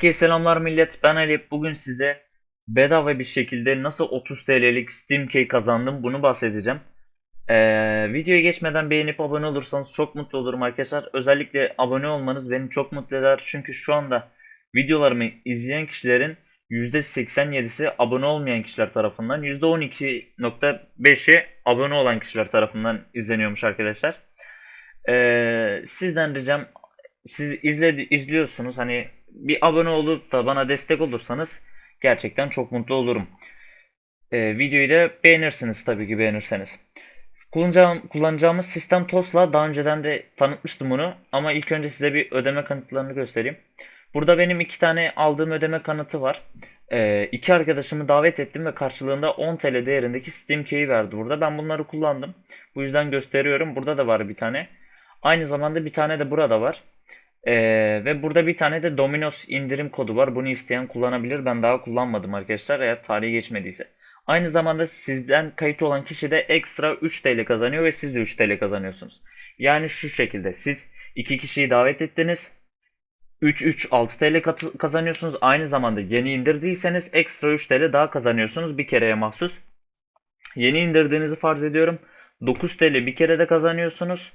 Herkese selamlar millet. Ben Ali. Bugün size bedava bir şekilde nasıl 30 TL'lik Steam Key kazandım bunu bahsedeceğim. Ee, videoya geçmeden beğenip abone olursanız çok mutlu olurum arkadaşlar. Özellikle abone olmanız beni çok mutlu eder. Çünkü şu anda videolarımı izleyen kişilerin %87'si abone olmayan kişiler tarafından, %12.5'i abone olan kişiler tarafından izleniyormuş arkadaşlar. Ee, sizden ricam siz izle, izliyorsunuz hani bir abone olup da bana destek olursanız gerçekten çok mutlu olurum. Ee, videoyu da beğenirsiniz tabii ki beğenirseniz. Kullanacağım, kullanacağımız sistem TOS'la daha önceden de tanıtmıştım bunu ama ilk önce size bir ödeme kanıtlarını göstereyim. Burada benim iki tane aldığım ödeme kanıtı var. Ee, iki arkadaşımı davet ettim ve karşılığında 10 TL değerindeki Steam Key'i verdi burada. Ben bunları kullandım. Bu yüzden gösteriyorum. Burada da var bir tane. Aynı zamanda bir tane de burada var. Ee, ve burada bir tane de Domino's indirim kodu var. Bunu isteyen kullanabilir. Ben daha kullanmadım arkadaşlar eğer tarihi geçmediyse. Aynı zamanda sizden kayıt olan kişi de ekstra 3 TL kazanıyor ve siz de 3 TL kazanıyorsunuz. Yani şu şekilde siz iki kişiyi davet ettiniz. 3 3 6 TL kazanıyorsunuz. Aynı zamanda yeni indirdiyseniz ekstra 3 TL daha kazanıyorsunuz bir kereye mahsus. Yeni indirdiğinizi farz ediyorum. 9 TL bir kerede kazanıyorsunuz.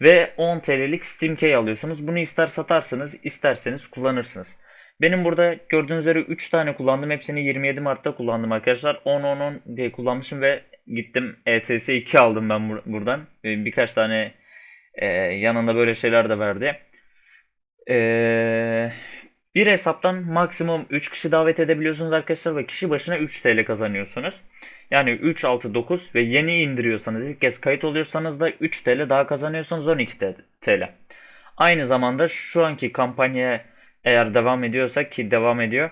Ve 10 TL'lik Steam Key alıyorsunuz. Bunu ister satarsınız, isterseniz kullanırsınız. Benim burada gördüğünüz üzere 3 tane kullandım. Hepsini 27 Mart'ta kullandım arkadaşlar. 10 10 10 diye kullanmışım ve gittim ETS 2 aldım ben bur- buradan. Birkaç tane e, yanında böyle şeyler de verdi. Ee, bir hesaptan maksimum 3 kişi davet edebiliyorsunuz arkadaşlar ve kişi başına 3 TL kazanıyorsunuz. Yani 3, 6, 9 ve yeni indiriyorsanız ilk kez kayıt oluyorsanız da 3 TL daha kazanıyorsunuz 12 TL. Aynı zamanda şu anki kampanya eğer devam ediyorsa ki devam ediyor.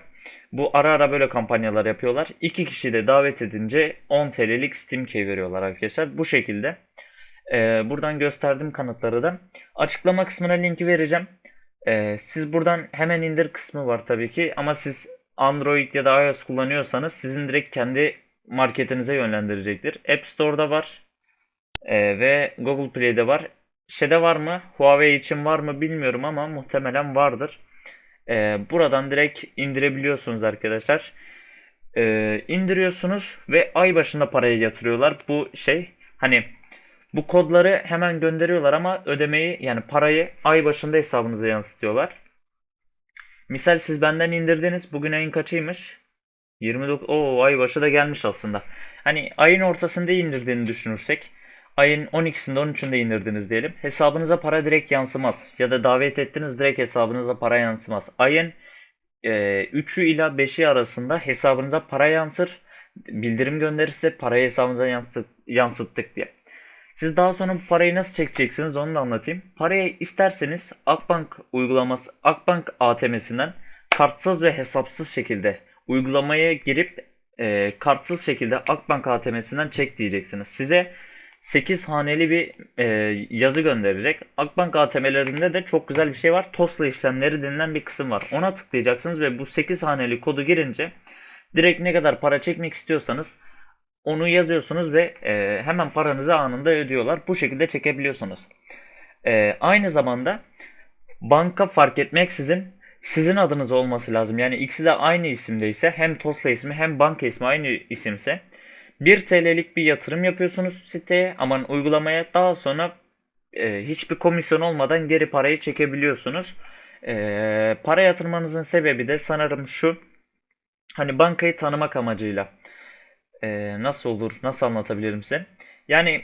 Bu ara ara böyle kampanyalar yapıyorlar. 2 kişi de davet edince 10 TL'lik Steam Key veriyorlar arkadaşlar. Bu şekilde. Ee, buradan gösterdim kanıtları da. Açıklama kısmına linki vereceğim. Ee, siz buradan hemen indir kısmı var tabii ki ama siz Android ya da iOS kullanıyorsanız sizin direkt kendi marketinize yönlendirecektir. App Store'da var Ee, ve Google Play'de var. Şeyde var mı? Huawei için var mı bilmiyorum ama muhtemelen vardır. Ee, buradan direkt indirebiliyorsunuz arkadaşlar. Ee, indiriyorsunuz ve ay başında parayı yatırıyorlar. Bu şey hani bu kodları hemen gönderiyorlar ama ödemeyi yani parayı ay başında hesabınıza yansıtıyorlar. Misal siz benden indirdiniz. Bugün ayın kaçıymış? 29. Oo ay başı da gelmiş aslında. Hani ayın ortasında indirdiğini düşünürsek ayın 12'sinde 13'ünde indirdiniz diyelim. Hesabınıza para direkt yansımaz. Ya da davet ettiniz direkt hesabınıza para yansımaz. Ayın e, 3'ü ila 5'i arasında hesabınıza para yansır. Bildirim gönderirse parayı hesabınıza yansıt, yansıttık diye. Siz daha sonra bu parayı nasıl çekeceksiniz onu da anlatayım. Parayı isterseniz Akbank uygulaması, Akbank ATM'sinden kartsız ve hesapsız şekilde uygulamaya girip e, kartsız şekilde Akbank ATM'sinden çek diyeceksiniz. Size 8 haneli bir e, yazı gönderecek. Akbank ATM'lerinde de çok güzel bir şey var. TOS'la işlemleri denilen bir kısım var. Ona tıklayacaksınız ve bu 8 haneli kodu girince direkt ne kadar para çekmek istiyorsanız onu yazıyorsunuz ve e, hemen paranızı anında ödüyorlar. Bu şekilde çekebiliyorsunuz. E, aynı zamanda banka fark etmeksizin sizin adınız olması lazım. Yani ikisi de aynı isimdeyse hem TOS'la ismi hem banka ismi aynı isimse 1 TL'lik bir yatırım yapıyorsunuz siteye aman uygulamaya daha sonra e, hiçbir komisyon olmadan geri parayı çekebiliyorsunuz. E, para yatırmanızın sebebi de sanırım şu hani bankayı tanımak amacıyla e, nasıl olur nasıl anlatabilirim size yani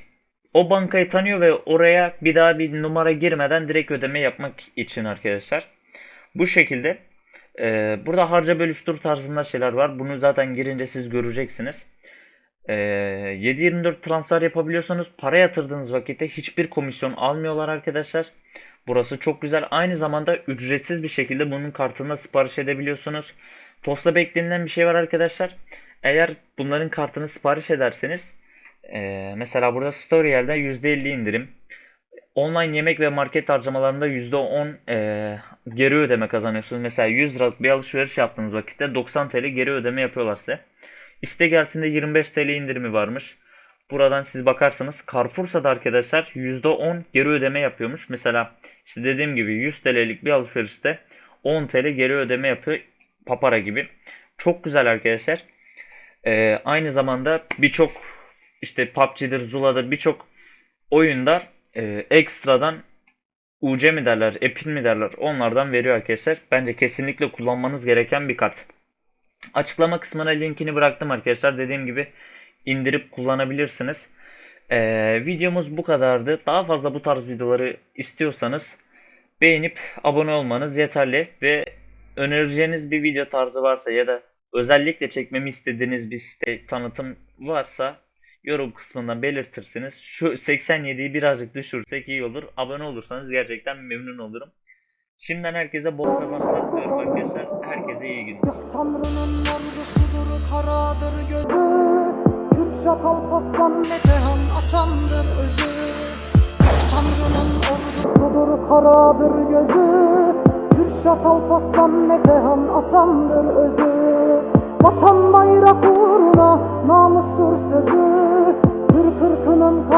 o bankayı tanıyor ve oraya bir daha bir numara girmeden direkt ödeme yapmak için arkadaşlar. Bu şekilde e, burada harca bölüştür tarzında şeyler var. Bunu zaten girince siz göreceksiniz. E, 7-24 transfer yapabiliyorsanız para yatırdığınız vakitte hiçbir komisyon almıyorlar arkadaşlar. Burası çok güzel. Aynı zamanda ücretsiz bir şekilde bunun kartında sipariş edebiliyorsunuz. Tosta beklenilen bir şey var arkadaşlar. Eğer bunların kartını sipariş ederseniz e, mesela burada Storyel'de %50 indirim. Online yemek ve market harcamalarında %10 e, geri ödeme kazanıyorsunuz. Mesela 100 liralık bir alışveriş yaptığınız vakitte 90 TL geri ödeme yapıyorlar size. İste gelsin 25 TL indirimi varmış. Buradan siz bakarsanız Carrefour'sa da arkadaşlar %10 geri ödeme yapıyormuş. Mesela işte dediğim gibi 100 TL'lik bir alışverişte 10 TL geri ödeme yapıyor. Papara gibi. Çok güzel arkadaşlar. Ee, aynı zamanda birçok işte PUBG'dir, Zula'dır birçok oyunda e, ekstradan UC mi derler, Epin mi derler onlardan veriyor arkadaşlar. Bence kesinlikle kullanmanız gereken bir kart. Açıklama kısmına linkini bıraktım arkadaşlar. Dediğim gibi indirip kullanabilirsiniz. Ee, videomuz bu kadardı. Daha fazla bu tarz videoları istiyorsanız beğenip abone olmanız yeterli ve önereceğiniz bir video tarzı varsa ya da özellikle çekmemi istediğiniz bir site tanıtım varsa yorum kısmından belirtirsiniz. Şu 87'yi birazcık düşürsek iyi olur. Abone olursanız gerçekten memnun olurum. Şimdiden herkese bol kazançlar diliyorum arkadaşlar. Herkese iyi günler. Tanrı'nın ordusudur karadır gözü Kürşat Alparslan Metehan atamdır özü Tanrı'nın ordusudur karadır gözü Kürşat Alparslan Metehan atamdır özü Vatan bayrak uğruna namustur sözü Aklımın